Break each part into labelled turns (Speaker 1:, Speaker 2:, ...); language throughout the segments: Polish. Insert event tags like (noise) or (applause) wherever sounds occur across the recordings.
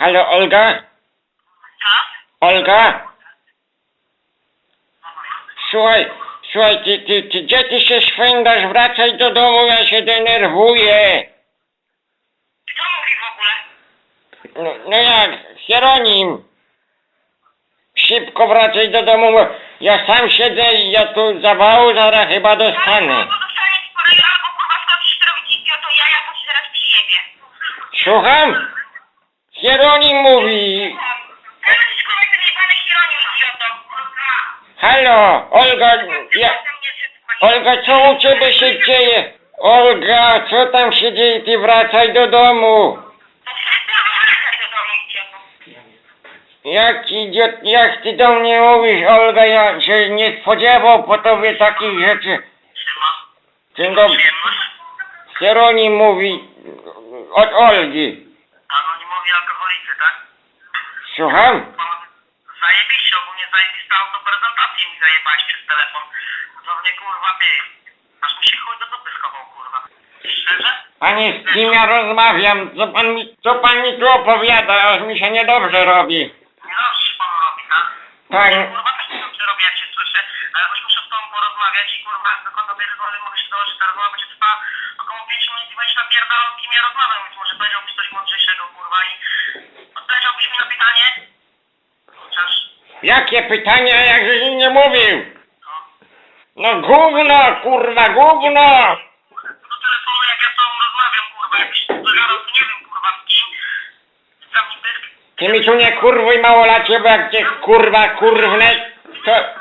Speaker 1: Halo, Olga?
Speaker 2: Tak?
Speaker 1: Olga? Słuchaj, słuchaj, ty, ty, ty, gdzie ty się szwędasz? Wracaj do domu, ja się denerwuję.
Speaker 2: Kto mówi w ogóle?
Speaker 1: No, no jak, Hieronim. Szybko wracaj do domu, bo ja sam siedzę i ja tu zawału zaraz chyba dostanę.
Speaker 2: Albo dostanie spory, albo kurwa skończysz robić idioto, ja ja to ci zaraz przyjebie.
Speaker 1: Słucham? Hieronim mówi. Halo, Olga, ja... Olga, co u ciebie się dzieje? Olga, co tam się dzieje? Ty wracaj do domu. Jak idiot, jak ty do mnie mówisz, Olga, ja się nie spodziewał po tobie takich rzeczy. Dzień dobry. Hieronim mówi od Olgi.
Speaker 2: Anonimowi alkoholicy, tak?
Speaker 1: Słucham?
Speaker 2: Zajebiście, ogólnie zajebista autoprezentację mi zajebałeś przez telefon. To mnie kurwa ty. Aż mi się chuj do dupy schował, kurwa. Szczerze?
Speaker 1: Panie, z kim ja rozmawiam? Co pan mi, co pan mi tu opowiada? Aż mi się niedobrze robi.
Speaker 2: Nie dobrze się panu robi, tak?
Speaker 1: Tak,
Speaker 2: Kurwa też robi jak się słyszę, ale choć muszę z tobą porozmawiać i kurwa do pierdolę mogę się dołożyć, ta rozmowa będzie trwała około 5 minut i będziesz napierdalał z kim ja rozmawiam, więc może powiedziałbyś coś mądrzejszego kurwa i odpowiedziałbyś mi na pytanie? Chociaż,
Speaker 1: jakie pytania, jak żeś nie mówił?
Speaker 2: no,
Speaker 1: No gówno, kurwa, gówno!
Speaker 2: do telefonu jak ja z tobą rozmawiam kurwa, jakbyś zagadał to nie wiem kurwa z kim.
Speaker 1: Ty mi tu nie kurwuj małolacie, bo jak cię kurwa kurwnę, to,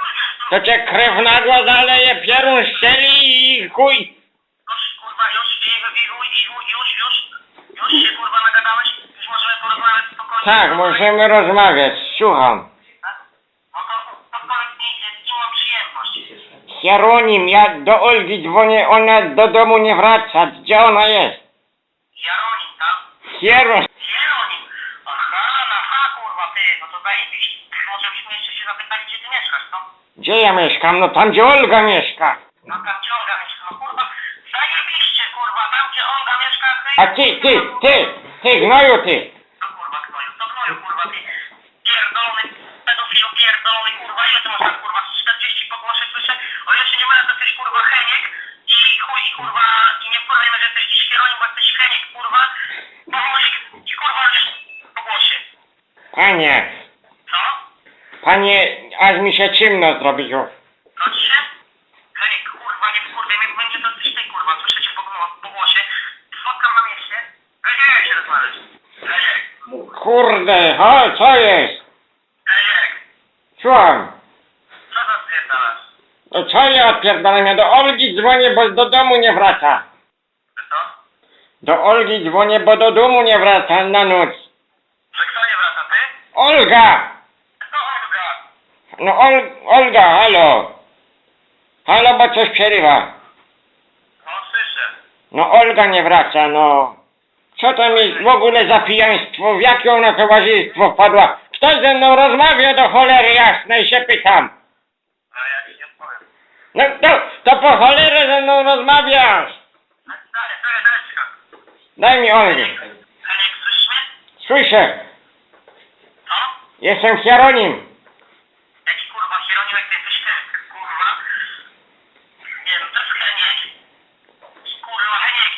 Speaker 1: to cię krew nagła zaleje, pierun strzeli i chuj.
Speaker 2: Już kurwa, już i, i, już, już, już się kurwa nagadałeś, już możemy porozmawiać spokojnie.
Speaker 1: Tak, możemy rozmawiać, słucham.
Speaker 2: No to, to powiedz mi, z kim mam przyjemność?
Speaker 1: Hieronim, ja do Olgi dzwonię, ona do domu nie wraca, gdzie ona jest?
Speaker 2: Jaronim, tak?
Speaker 1: Hieron...
Speaker 2: Hieronim. Aha, aha, kurwa, ty, no to zajebiście. Się zapytali, gdzie ty mieszkasz, co?
Speaker 1: Gdzie ja mieszkam? No tam, gdzie Olga mieszka.
Speaker 2: No tam, gdzie Olga mieszka, no kurwa, zajebiście, kurwa, tam, gdzie Olga mieszka, ty...
Speaker 1: A ty, ty, ty, ty, gnoju ty.
Speaker 2: No kurwa, gnoju, to gnoju, kurwa, ty pierdolony, pedofilu pierdolony, kurwa, ile ty masz lat, kurwa, 40 pogłoszeń słyszę? O ile się nie mylę, to jesteś, kurwa, Heniek i chuj, kurwa, i nie wkurwajmy, że jesteś dziś Hieronim, bo jesteś Heniek, kurwa, pomóż i kurwa, już po głosie.
Speaker 1: Panie,
Speaker 2: Co?
Speaker 1: Panie, aż mi się ciemno zrobiło.
Speaker 2: Ci się? Heniek, kurwa, nie wkurwaj mnie, bo będzie to ty, kurwa, słyszę cię po, gło- po głosie. Spotkam na mieście. Heniek, się rozmawiać. Heniek,
Speaker 1: Kurde, o, co jest?
Speaker 2: Heniek,
Speaker 1: Słucham.
Speaker 2: co za spierdalasz?
Speaker 1: No co ja odpierdalam? Ja do Olgi dzwonię, bo do domu nie wraca.
Speaker 2: Co?
Speaker 1: Do Olgi dzwonię, bo do domu nie wraca na noc.
Speaker 2: Że kto nie wraca, ty?
Speaker 1: Olga! No Ol, Olga, halo. Halo, bo coś przerywa.
Speaker 2: No, słyszę.
Speaker 1: No Olga nie wraca, no. Co to jest w ogóle za pijaństwo? W jakie ona towarzystwo wpadła? Kto ze mną rozmawia do cholery jasnej się pytam.
Speaker 2: A ja ci nie odpowiem.
Speaker 1: No to, to po cholerę ze mną rozmawiasz.
Speaker 2: No, dalej, czekam.
Speaker 1: Daj mi Olgę. Słyszę.
Speaker 2: Co?
Speaker 1: Jestem Hieronim.
Speaker 2: Jaki kurwa hieronimek ty jesteś Heniek, kurwa? Nie no, to jest Heniek. Kurwa, Heniek.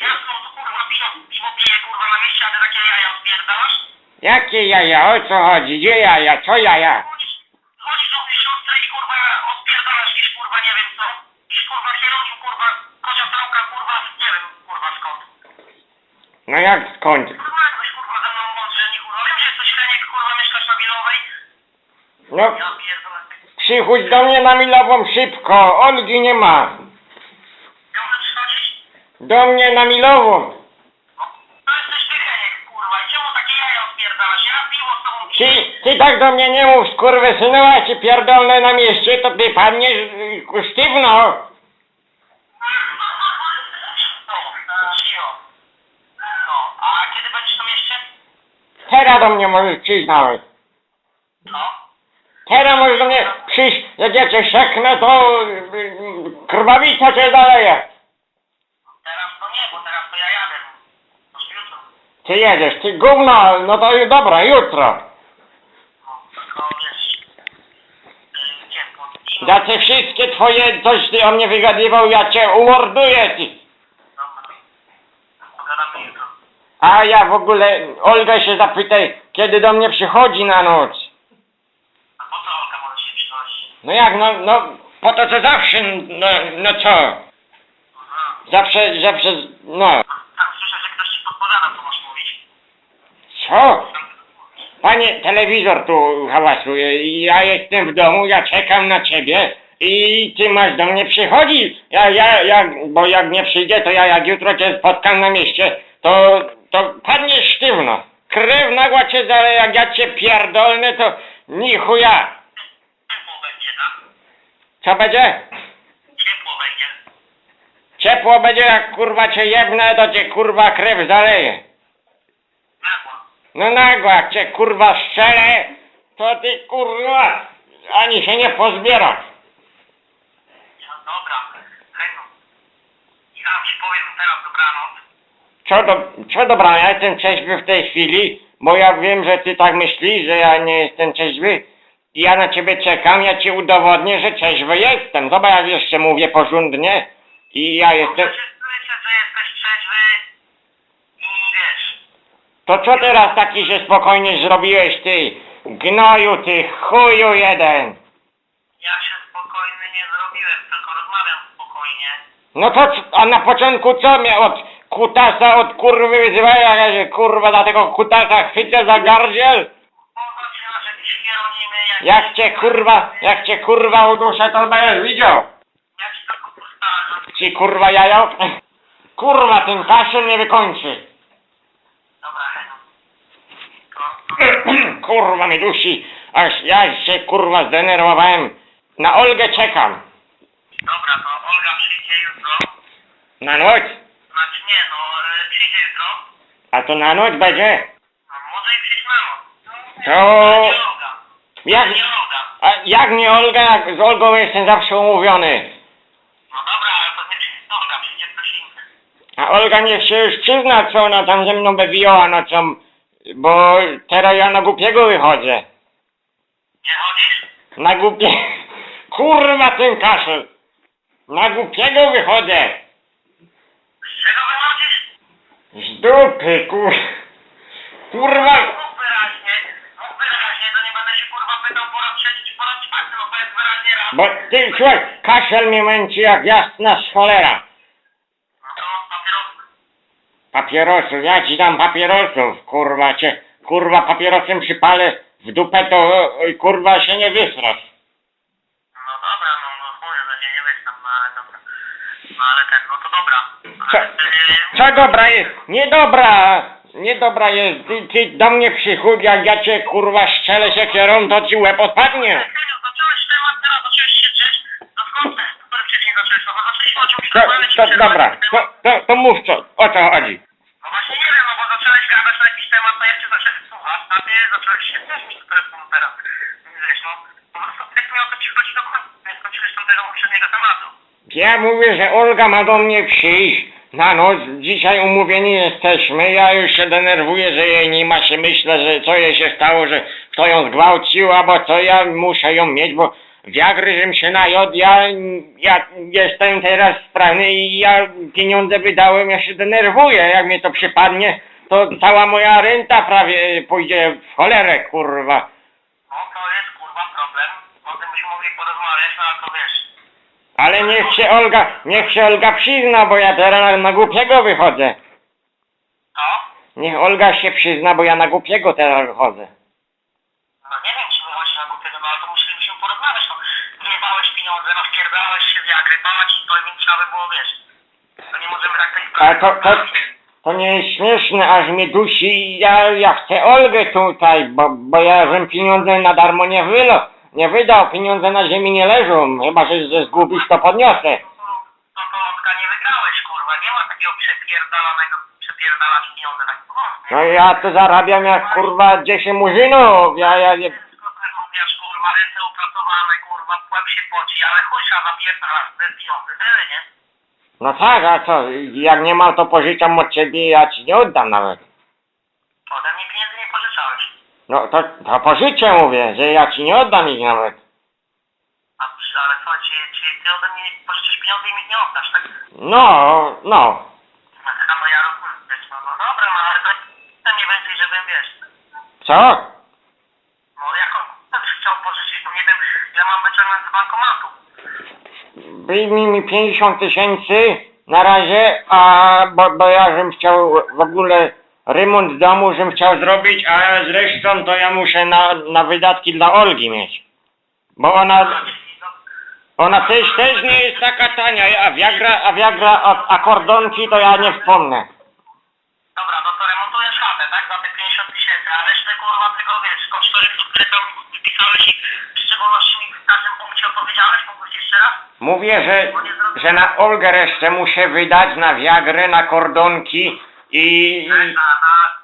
Speaker 2: Ja stąd kurwa piwo, piwo piję kurwa na mieście, a ty takie jaja odpierdalasz?
Speaker 1: Jakie jaja? O co chodzi? Gdzie jaja? Co jaja?
Speaker 2: Chodzisz, chodzisz do tej i kurwa odpierdalasz gdzieś kurwa nie wiem co. Gdzieś kurwa hieronim kurwa, kocia trałka kurwa, nie wiem kurwa skąd.
Speaker 1: No jak skąd?
Speaker 2: Kurwa jakbyś kurwa ze mną mądrze nie kurwa. Wiem, że jesteś Heniek kurwa, mieszkasz na Wilowej.
Speaker 1: No,
Speaker 2: Ja pierdolę.
Speaker 1: przychodź do mnie na milową szybko. Olgi nie ma.
Speaker 2: Miałbym przychodzić?
Speaker 1: Do mnie na milową. Tak do mnie nie mów, skurwysynu, a ci pierdolne na mieście, to ty padniesz y, sztywno.
Speaker 2: No. No?
Speaker 1: Teraz do mnie możesz przyjść nawet.
Speaker 2: No.
Speaker 1: Teraz możesz do mnie przyjść, jak ja cię szeknę, to y, y, krwawica cię zaleje.
Speaker 2: Teraz to nie, bo teraz to ja jadę. Może jutro.
Speaker 1: Ty jedziesz, ty gówno, no to dobra, jutro.
Speaker 2: No, tylko wiesz... Yy, gdzie? Pod...
Speaker 1: Ja te wszystkie twoje, coś ty o mnie wygadywał, ja cię umorduję, ty. A ja w ogóle, Olga się zapytaj, kiedy do mnie przychodzi na noc.
Speaker 2: A po co Olka może się przynosić?
Speaker 1: No jak, no, no, po to co zawsze, no, no co?
Speaker 2: Aha.
Speaker 1: Zawsze, zawsze, no.
Speaker 2: Tam słyszę, że ktoś ci podpowiada, co masz mówić.
Speaker 1: Co? Panie, telewizor tu hałasuje ja jestem w domu, ja czekam na ciebie i ty masz do mnie przychodzić. Ja, ja, ja, bo jak nie przyjdzie, to ja jak jutro cię spotkam na mieście, to, to padniesz sztywno. Krew nagła cię zale, jak ja cię pierdolnę, to ni chuja.
Speaker 2: Ciepło będzie, tak?
Speaker 1: Co będzie?
Speaker 2: Ciepło będzie.
Speaker 1: Ciepło będzie, jak kurwa cię jebnę, to cię kurwa krew zaleje. No nagła, jak cię kurwa strzelę, to ty kurwa ani się nie pozbierasz.
Speaker 2: No dobra. Hejno. Ja ci powiem teraz dobranoc.
Speaker 1: Co, do, co dobra, ja jestem trzeźwy w tej chwili, bo ja wiem, że ty tak myślisz, że ja nie jestem trzeźwy. I ja na ciebie czekam, ja ci udowodnię, że trzeźwy jestem. Zobacz, jak jeszcze mówię porządnie. I ja jestem...
Speaker 2: Dobrze, słyszę, że jesteś trzeźwy i wiesz.
Speaker 1: To co teraz taki się spokojnie zrobiłeś, ty? Gnoju, ty chuju jeden.
Speaker 2: Ja się spokojny nie zrobiłem, tylko rozmawiam spokojnie.
Speaker 1: No to, c- a na początku co mnie od kutasa, od kurwy wyzywają, się kurwa za tego kutasa chwycę za gardziel?
Speaker 2: Na hieronimy, jak...
Speaker 1: Jak cię kurwa, jak cię kurwa uduszę, to będziesz widział.
Speaker 2: Ja ci tylko postaram.
Speaker 1: Ci kurwa jajo? Kurwa, ten kaszel nie wykończy.
Speaker 2: Dobra, Hejno. To, to... (clears throat)
Speaker 1: kurwa mi dusi, aż ja się kurwa zdenerwowałem. Na Olgę czekam.
Speaker 2: Dobra, to Olga przyjdzie jutro.
Speaker 1: Na noc?
Speaker 2: Znaczy nie, no e, przyjdzie jutro.
Speaker 1: A to na noc będzie?
Speaker 2: No, może i przyjść na noc.
Speaker 1: To...
Speaker 2: Ale nie Olga.
Speaker 1: Jak,
Speaker 2: Nie Olga.
Speaker 1: a jak nie Olga, jak z Olgą jestem zawsze umówiony.
Speaker 2: No dobra, ale to nie przyjdzie Olga, przyjdzie ktoś inny.
Speaker 1: A Olga niech się już przyzna, co ona tam ze mną bewiła, no co... Bo teraz ja na głupiego wychodzę.
Speaker 2: Nie chodzisz?
Speaker 1: Na głupie... (laughs) Kurwa ten kaszel! Na głupiego wychodzę!
Speaker 2: Z czego wychodzisz?
Speaker 1: Z dupy, kur... Kurwa...
Speaker 2: Mów wyraźnie, mów wyraźnie, to nie będę się kurwa pytał po raz trzeci czy po raz czwarty, no powiedz wyraźnie raz.
Speaker 1: Bo ty, słuchaj, kaszel mnie męczy jak jasna cholera. Papierosów, ja ci dam papierosów, kurwa cię, kurwa papierosem przypalę w dupę, to oj, kurwa się nie wysrasz.
Speaker 2: No dobra, no, no mówię, że nie wyślam, no ale dobra. No ale ten, no to dobra.
Speaker 1: Co, co dobra jest? Niedobra, niedobra jest, ty, ty do mnie przychód, jak ja cię kurwa strzelę się kierą, to ci łeb odpadnie.
Speaker 2: Zacząłeś temat, teraz zacząłeś się drzeć. No skąd ten, który wcześniej zacząłeś? No bo o czymś
Speaker 1: To, to dobra, to, to, to mów co, o co chodzi.
Speaker 2: Właśnie nie wiem, no bo zacząłeś gadać na jakiś temat, no ja cię zacząłem słuchać, a ty zacząłeś się też mi są teraz. Wiesz, no, po prostu jak mi o to przychodzi do końca, nie skończyłeś tam tego poprzedniego tematu.
Speaker 1: Ja mówię, że Olga ma do mnie przyjść na noc. Dzisiaj umówieni jesteśmy. Ja już się denerwuję, że jej nie ma się. Myślę, że co jej się stało, że kto ją zgwałcił, albo co ja muszę ją mieć, bo wiagry, żem się najadł. Ja, ja jestem teraz sprawny i ja pieniądze wydałem. Ja się denerwuję. Jak mnie to przypadnie, to cała moja renta prawie pójdzie w cholerę, kurwa.
Speaker 2: No to jest kurwa problem, o tym byśmy mogli porozmawiać, no ale to wiesz.
Speaker 1: Ale niech się Olga, niech się Olga przyzna, bo ja teraz na, na głupiego wychodzę.
Speaker 2: To?
Speaker 1: Niech Olga się przyzna, bo ja na głupiego teraz wychodzę.
Speaker 2: No nie wiem, czy wychodzi na głupiego, no ale to musielibyśmy porozmawiać, no. Wjebałeś pieniądze, no wpierdałeś się w jagry, mama ci to, więc trzeba by było, wiesz. To nie możemy tak tej
Speaker 1: Ale to, to, to nie jest śmieszne, aż mnie dusi. Ja, ja chcę Olgę tutaj, bo, bo ja żem pieniądze na darmo nie wylo, nie wydał. Pieniądze na ziemi nie leżą. Chyba, że, że zgubisz, to podniosę.
Speaker 2: No to Otka nie wygrałeś, kurwa, nie ma takiego przepierdalanego, przepierdalać pieniądze, tak
Speaker 1: No ja to zarabiam jak kurwa 10 murzynów. Ja, ja, nie...
Speaker 2: Wszystko zarobiasz, kurwa, ręce upracowane, kurwa, łeb się poci, ale chuj trzeba zapierdalać te pieniądze, tyle, nie?
Speaker 1: No tak, a co? Jak nie mam, to pożyczam od ciebie, ja ci nie oddam nawet. No to, to pożyczę mówię, że ja ci nie oddam ich nawet.
Speaker 2: A, przy- ale co, czy, czy ty ode mnie pożyczysz pieniądze i mi ich nie oddasz, tak?
Speaker 1: No, no.
Speaker 2: A no ja rozumiem, wiesz, no, no dobra, no ale to, to nie więcej, żebym, wiesz,
Speaker 1: Co?
Speaker 2: no jak on też chciał pożyczyć, to nie wiem, ile mam wyciągnąć z bankomatu.
Speaker 1: Wyjmij mi 50 tysięcy na razie, a bo, bo ja żebym chciał w ogóle remont domu, żebym chciał zrobić, a zresztą to ja muszę na, na wydatki dla Olgi mieć. Bo ona, ona też, też nie jest taka tania, a Viagra, a Viagra od akordonki to ja nie wspomnę.
Speaker 2: Dobra, no to remontujesz chatę, tak, za te 50 tysięcy, a resztę kurwa tego, wiesz, kosztorysu, które tam wypisałeś i w każdym punkcie opowiedziałeś, mógłbyś jeszcze raz?
Speaker 1: Mówię, że, że na Olgę resztę muszę wydać, na Viagrę, na kordonki i, i
Speaker 2: Na, na,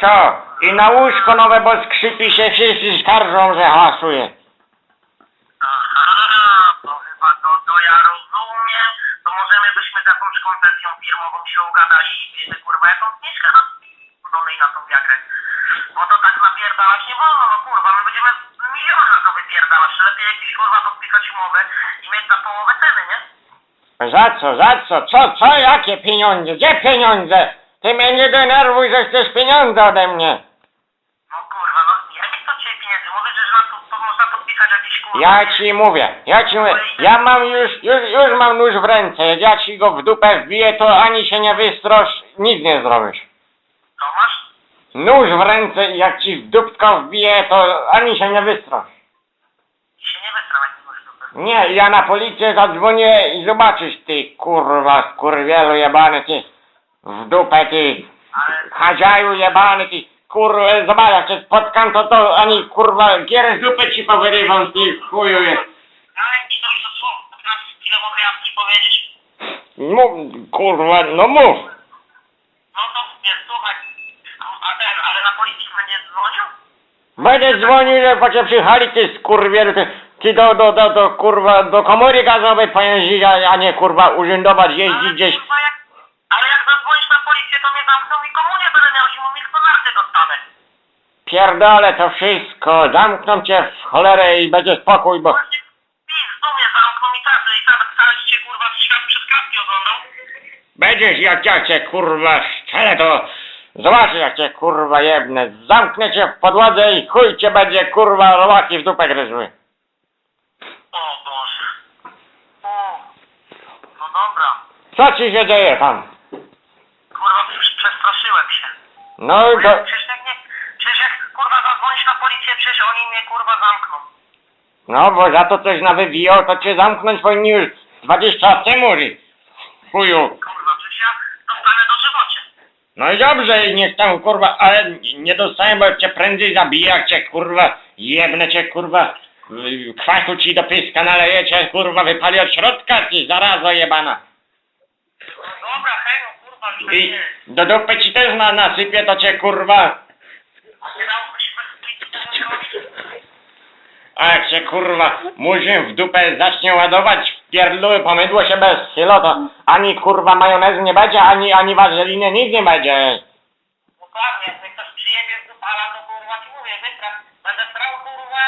Speaker 1: co? I na łóżko nowe, bo skrzypi się wszyscy skarżą, że hałasuje.
Speaker 2: aha, to chyba to, to ja rozumiem, to możemy byśmy z jakąś konwencją firmową się ugadali i byśmy kurwa jakąś zniżkę dodali na tą wiagrę. Bo to tak napierdalać nie wolno, no kurwa, my będziemy miliony na to wypierdalać, lepiej jakieś kurwa podpisać umowę i mieć za połowę ceny, nie?
Speaker 1: Za co, za co, co, co, jakie pieniądze, gdzie pieniądze? Ty mnie nie denerwuj, że chcesz pieniądze ode mnie.
Speaker 2: No kurwa, no jakie to cię pieniędzy? Mówisz, że na to, to można podpisać jakieś kurwa...
Speaker 1: Ja ci mówię, ja ci mówię, ja mam już, już, już mam nóż w ręce, jak ja ci go w dupę wbiję, to ani się nie wystrosz, nic nie zrobisz. Nóż w ręce i jak ci w dupko wbiję, to ani się nie wystrosz.
Speaker 2: I się nie mówisz do
Speaker 1: Nie, ja na policję zadzwonię i zobaczysz ty, kurwa, kurwielu jebany, ty, w dupę ty,
Speaker 2: Ale...
Speaker 1: Hadziaju jebany, ty, kurwa, zobacz, jak cię spotkam, to to ani, kurwa, gierę z dupy ci powyrywam, ty, chuju jest.
Speaker 2: Ale ci to już słów, teraz chwilę mogę ja coś powiedzieć?
Speaker 1: Mów, kurwa, no mów.
Speaker 2: No to wiesz, słuchaj, a, a ten, ale na policji będzie dzwonił?
Speaker 1: Będę dzwonił, że po cię przyjechali, ty skurwielu, ty, ty do, do, do, do, kurwa, do komory gazowej pojeździć, a, a nie, kurwa, urzędować, jeździć gdzieś.
Speaker 2: kurwa, jak, ale jak zadzwonisz na policję, to mnie zamkną i komunię będę miał, się mówić, to narty dostanę.
Speaker 1: Pierdolę to wszystko, zamkną cię w cholerę i będzie spokój, bo...
Speaker 2: Właśnie pizdu mnie zamkną i tak, i cały cię kurwa świat przez kratki oglądał.
Speaker 1: Będziesz jak ja cię kurwa strzelę to zobaczysz jak cię kurwa jebnę. Zamknę cię w podłodze i chuj cię będzie kurwa robaki w dupę gryzły.
Speaker 2: O Boże. O. No dobra.
Speaker 1: Co ci się dzieje tam?
Speaker 2: Kurwa, już przestraszyłem się.
Speaker 1: No i to...
Speaker 2: Przecież jak nie, przecież jak kurwa zadzwonisz na policję, przecież oni mnie kurwa zamkną.
Speaker 1: No bo za to coś nawywijał, to cię zamknąć powinni już 20 lat temu. ry. Chuju. No i dobrze, niech tam kurwa, ale nie dostałem, bo cię prędzej zabiję, jak cię kurwa jebnę cię kurwa. Kwasu ci do pyska naleję cię kurwa wypali od środka, ty zarazo jebana.
Speaker 2: No dobra, hej, no kurwa, już
Speaker 1: I do dupy ci też na, nasypię, to cię kurwa.
Speaker 2: A
Speaker 1: jak się kurwa murzyn w dupę zacznie ładować w pierdluły pomydło się bez chylo, to ani kurwa majonezu nie będzie, ani, ani wazeliny, nic nie będzie.
Speaker 2: Dokładnie, jak ktoś przyjebie z dupala, to kurwa ci mówię, wytra. Będę strał kurwa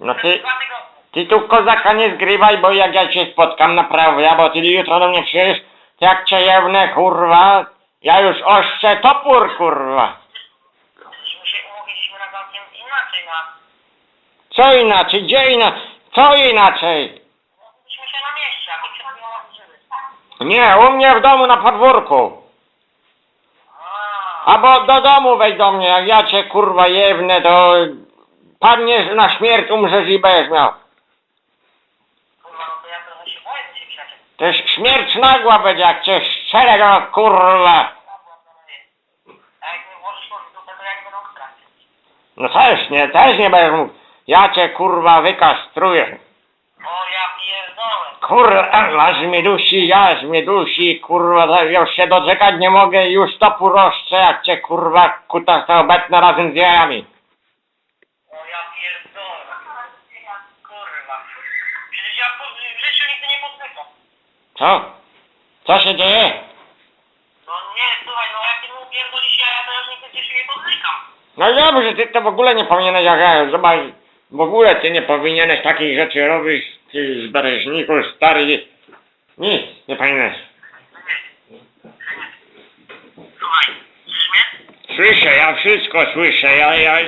Speaker 1: No
Speaker 2: przez
Speaker 1: ty,
Speaker 2: dwa tygodnie.
Speaker 1: ty tu kozaka nie zgrywaj, bo jak ja cię spotkam naprawdę, bo ty jutro do mnie przyjdziesz, to jak cię kurwa, ja już oszczę topór kurwa.
Speaker 2: Myśmy się umówiliśmy na całkiem inaczej, na...
Speaker 1: Co inaczej, gdzie inaczej, co inaczej?
Speaker 2: Umówiliśmy się na mieście, a ty się nie
Speaker 1: u mnie w domu na podwórku.
Speaker 2: A,
Speaker 1: Albo do domu wejdź do mnie, jak ja cię kurwa jebnę, to padniesz na śmierć, umrzesz i będziesz miał.
Speaker 2: kurwa, no to ja trochę się boję, że się krzacie.
Speaker 1: Też śmierć nagła będzie, jak cię strzelę, no kurwa.
Speaker 2: A jak mi włożysz to dupę, to.
Speaker 1: No też nie, też nie będziesz mógł. Ja cię kurwa wykastruję.
Speaker 2: O, ja pierdolę.
Speaker 1: Kurwa, aż mnie dusi, aż mnie dusi, kurwa, to już się doczekać nie mogę, już to puroszczę, jak cię kurwa kutasa obetnę razem z jajami.
Speaker 2: O, ja pierdolę. Kurwa. Przecież ja po, w życiu nigdy nie podpykam.
Speaker 1: Co? Co się dzieje?
Speaker 2: No nie, słuchaj, no jak ty mu pierdolisz jaja, to ja już nigdy w życiu nie podpykam.
Speaker 1: No dobrze, ty to w ogóle nie powinieneś, jak ja, zobacz, w ogóle ty nie powinieneś takich rzeczy robić, ty z bereźników stary, nic nie powinieneś.
Speaker 2: Słuchaj, słyszysz mnie?
Speaker 1: Słyszę, ja wszystko słyszę, ja, ja,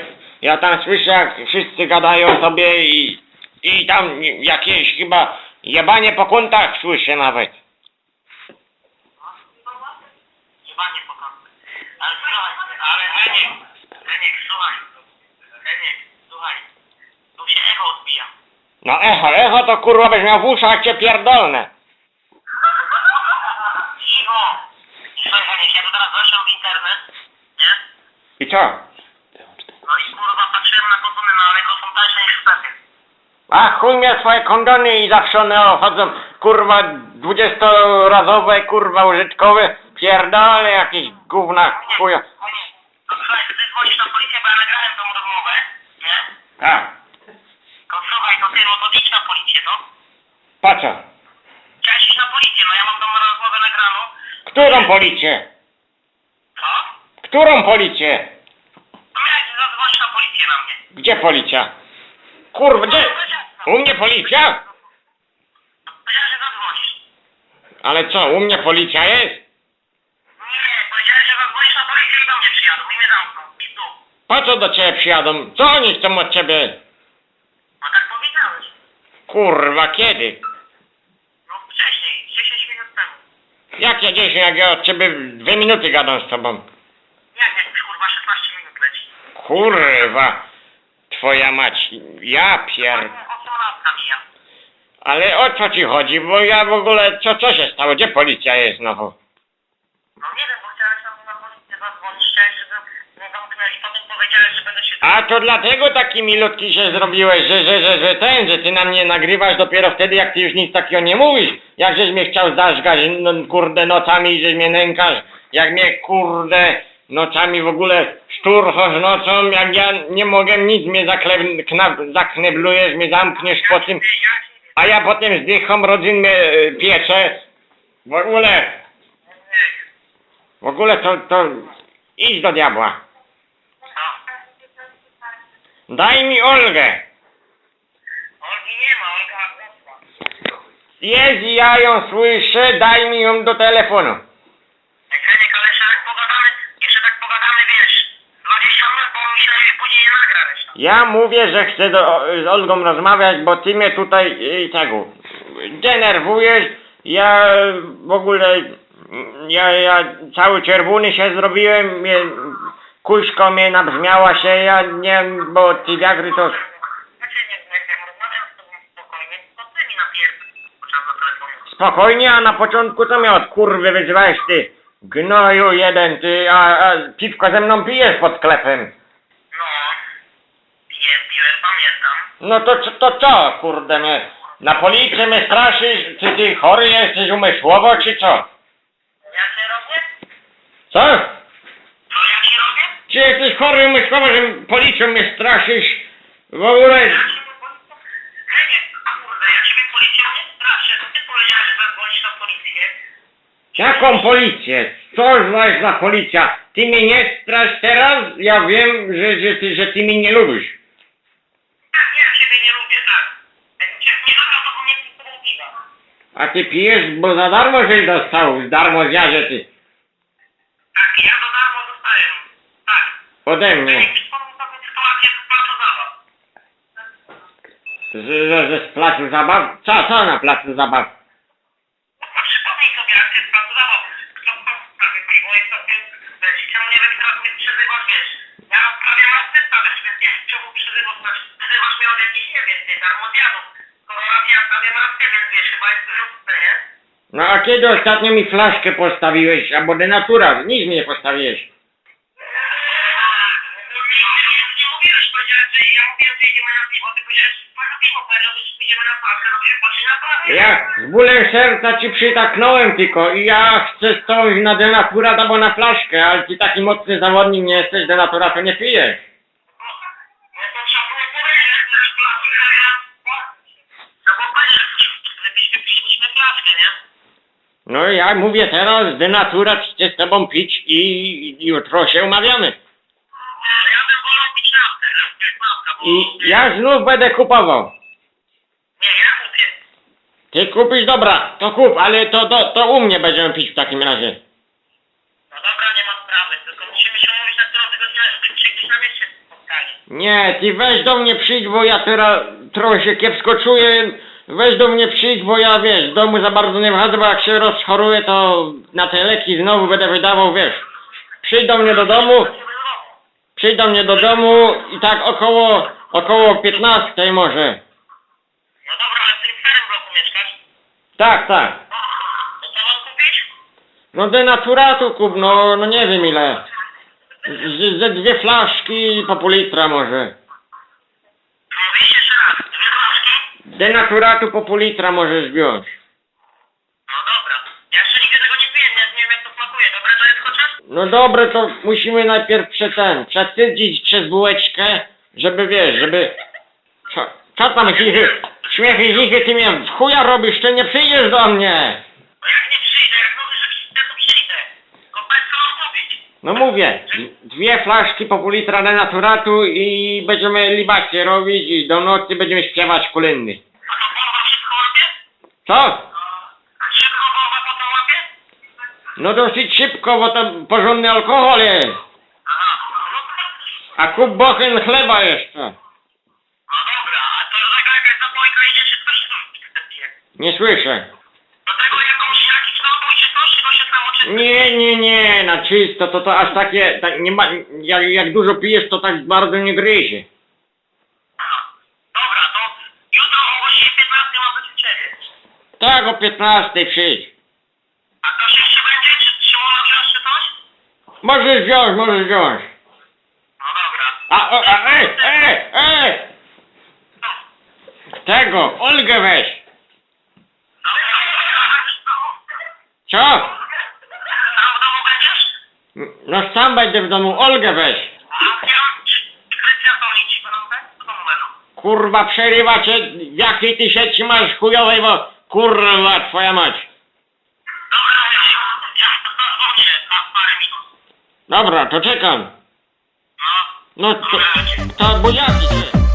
Speaker 1: ja tam słyszę jak wszyscy gadają sobie i, i tam jakieś chyba jebanie po kątach słyszę nawet.
Speaker 2: Chyba nie pokażę. Ale ale Heniek, słuchaj. Heniek, słuchaj. Tu się echo odbija.
Speaker 1: No echo, echo to kurwa byś miał w uszach cię pierdolne.
Speaker 2: Cicho! I słuchaj Heniek, ja tu teraz weszłem w internet, nie?
Speaker 1: I co?
Speaker 2: No i kurwa patrzyłem na kondony na Allegro, są tańsze niż w sklepie.
Speaker 1: A chuj mnie swoje kondony i zawsze one chodzą kurwa dwudziestorazowe kurwa użytkowe pierdolę jakieś gówna chuja.
Speaker 2: Heniek, to słuchaj, ty dzwonisz na policję, bo ja nagrałem tą rozmowę, nie?
Speaker 1: A,
Speaker 2: To słuchaj, to ty, no to idź na policję, to?
Speaker 1: po co?
Speaker 2: Chciałeś iść na policję, no ja mam tą rozmowę nagraną.
Speaker 1: Którą policję?
Speaker 2: Co?
Speaker 1: Którą policję?
Speaker 2: To miałeś zadzwonić na policję na mnie.
Speaker 1: Gdzie policja? Kurwa, gdzie? U mnie policja?
Speaker 2: Powiedziałeś, że zadzwonisz.
Speaker 1: Ale co, u mnie policja jest?
Speaker 2: Nie, powiedziałeś, że zadzwonisz na policję i do mnie przyjadą i mnie zamkną. Pizdu.
Speaker 1: Po co do ciebie przyjadą? Co oni chcą od ciebie?
Speaker 2: No.
Speaker 1: Kurwa, kiedy?
Speaker 2: No wcześniej, 10 minut temu.
Speaker 1: Jak ja dziś, jak ja od ciebie dwie minuty gadam z tobą?
Speaker 2: Jak jak już kurwa 16 minut leci.
Speaker 1: Kurwa, twoja mać, ja pier...
Speaker 2: Mija.
Speaker 1: Ale o co ci chodzi? Bo ja w ogóle, co, co się stało? Gdzie policja jest znowu?
Speaker 2: No nie wiem, bo chciałeś tam na policję zadzwonić, chciałeś, żeby mnie zamknęli. Potem powiedziałeś, że będę się...
Speaker 1: A to dlatego taki milutki się zrobiłeś, że, że, że, że ten, że ty na mnie nagrywasz dopiero wtedy, jak ty już nic takiego nie mówisz. Jak żeś mnie chciał zażgać, no, kurde, nocami, że mnie nękasz. Jak mnie, kurde, nocami w ogóle szturchasz nocą, jak ja nie mogę nic, mnie zaklep, kna, zakneblujesz, mnie zamkniesz po tym, a ja potem zdycham rodzinne e, piecze. W ogóle, w ogóle to, to idź do diabła. Daj mi Olgę.
Speaker 2: Olgi nie ma, Olga poszła.
Speaker 1: Jest i ja ją słyszę, daj mi ją do telefonu.
Speaker 2: Ej, Heniek, ale jeszcze tak pogadamy, jeszcze tak pogadamy, wiesz, 20 minut, bo myślę, że później nie nagra reszta.
Speaker 1: Ja mówię, że chcę do, z Olgą rozmawiać, bo ty mnie tutaj y, tego denerwujesz. Ja w ogóle ja, ja cały czerwony się zrobiłem, mnie, kuśko mnie nabrzmiała się, ja nie wiem, bo ty wiagry to...
Speaker 2: Znaczy, nie, nie, jak rozmawiam z tobą spokojnie, mi podczas telefonu.
Speaker 1: A na początku to mnie od kurwy wyzywałeś ty. Gnoju jeden, ty, a, a piwko ze mną pijesz pod sklepem.
Speaker 2: No, piję, piłem, pamiętam.
Speaker 1: No to, co- to co, kurde mnie? Na policję mnie straszysz? Czy ty chory jesteś umysłowo, czy co?
Speaker 2: Ja cię robię?
Speaker 1: Co
Speaker 2: ja ci robię?
Speaker 1: Czy jesteś chory umysłowo, że policją mnie straszysz? W ogóle...
Speaker 2: Nie.
Speaker 1: Jaką policję? Co znasz za policja? Ty mnie nie strasz teraz? Ja wiem, że, że, ty, że ty mnie nie lubisz.
Speaker 2: Tak, ja ciebie nie lubię, tak. Jak cię nie zabrał, to mnie piwa.
Speaker 1: A ty pijesz, bo za darmo żeś dostał, darmo zjaże ty.
Speaker 2: Tak, ja za darmo dostaję. Tak.
Speaker 1: Ode mnie.
Speaker 2: Z,
Speaker 1: że, że z placu zabaw? Co, co na placu zabaw?
Speaker 2: No przypomnij sobie akcję z placu zabaw. Kto kto sprawy piwo i sobie Ja
Speaker 1: z bólem serca ci przytaknąłem tylko i ja chcę z tobą na denatura albo na flaszkę, ale ty taki mocny zawodnik nie jesteś, denatura to nie pijesz.
Speaker 2: No ja...
Speaker 1: Mówię teraz, denatura chcę z tobą pić i jutro się umawiamy.
Speaker 2: Ja bym
Speaker 1: I ja znów będę kupował.
Speaker 2: Nie, ja kupię.
Speaker 1: Ty kupisz, dobra, to kup, ale to, to, to u mnie będziemy pić w takim razie.
Speaker 2: No dobra, nie ma sprawy, tylko musimy się umówić na którą godzinę, żebyśmy się gdzieś na mieście spotkali.
Speaker 1: Nie, ty weź do mnie przyjdź, bo ja teraz trochę się kiepsko czuję. Weź do mnie przyjdź, bo ja wiesz, z domu za bardzo nie wychodzę, bo jak się rozchoruję, to na te leki znowu będę wydawał, wiesz. Przyjdź do mnie do domu, przyjdź do mnie do domu i tak około, około 15 może.
Speaker 2: No dobra, ale w tym starym bloku mieszkasz?
Speaker 1: Tak, tak.
Speaker 2: To co mam kupić?
Speaker 1: No denaturatu kup, no, no nie wiem ile. Z, ze dwie flaszki po pół litra może.
Speaker 2: Mówisz jeszcze raz, dwie flaszki?
Speaker 1: Denaturatu po pół litra możesz wziąć.
Speaker 2: No dobra. Ja jeszcze nigdy tego nie piję, nie, nie wiem jak to smakuje. Dobre to jest chociaż?
Speaker 1: No dobre, to musimy najpierw prze ten, przesydzić przez bułeczkę, żeby wiesz, żeby... Co, co tam chichy, śmiechy chichy, ty mnie w chuja robisz, ty nie przyjdziesz do mnie.
Speaker 2: No jak nie przyjdę, jak mówisz, że przyjdę, to przyjdę. Tylko co mam kupić.
Speaker 1: No mówię, dwie flaszki po pół litra denaturatu i będziemy libację robić i do nocy będziemy śpiewać kolędy.
Speaker 2: A to bomba wszystko łapie?
Speaker 1: Co?
Speaker 2: Szybko bomba potem łapie?
Speaker 1: No dosyć szybko, bo to porządny alkohol jest.
Speaker 2: Aha. No,
Speaker 1: A kup bochen chleba jeszcze. Nie słyszę.
Speaker 2: Do tego jakąś jakiś napój, czy coś, czy to się samo czysta?
Speaker 1: Nie, nie, nie, na czysto, to to aż takie, tak nie ma, jak, jak dużo pijesz, to tak bardzo nie gryzie.
Speaker 2: Dobra, to jutro o godzinie 15 mam być u ciebie.
Speaker 1: Tak, o 15 przyjdź.
Speaker 2: A ktoś jeszcze będzie, czy Szymona wziąć, czy coś?
Speaker 1: Możesz wziąć, możesz wziąć.
Speaker 2: No dobra.
Speaker 1: A, o, a, ej, ej, ej!
Speaker 2: No.
Speaker 1: Tego, Olgę weź. Co?
Speaker 2: Tam w domu będziesz?
Speaker 1: No sam będę w domu, Olgę weź.
Speaker 2: A ja Krystian to ci będą? Co to numeru?
Speaker 1: Kurwa, przerywa cię, jakiej ty sieci masz chujowej, bo kurwa, twoja mać.
Speaker 2: Dobra, ja, ja zadzwonię za parę minut.
Speaker 1: Dobra, to czekam.
Speaker 2: No,
Speaker 1: No to, to buziaki cię.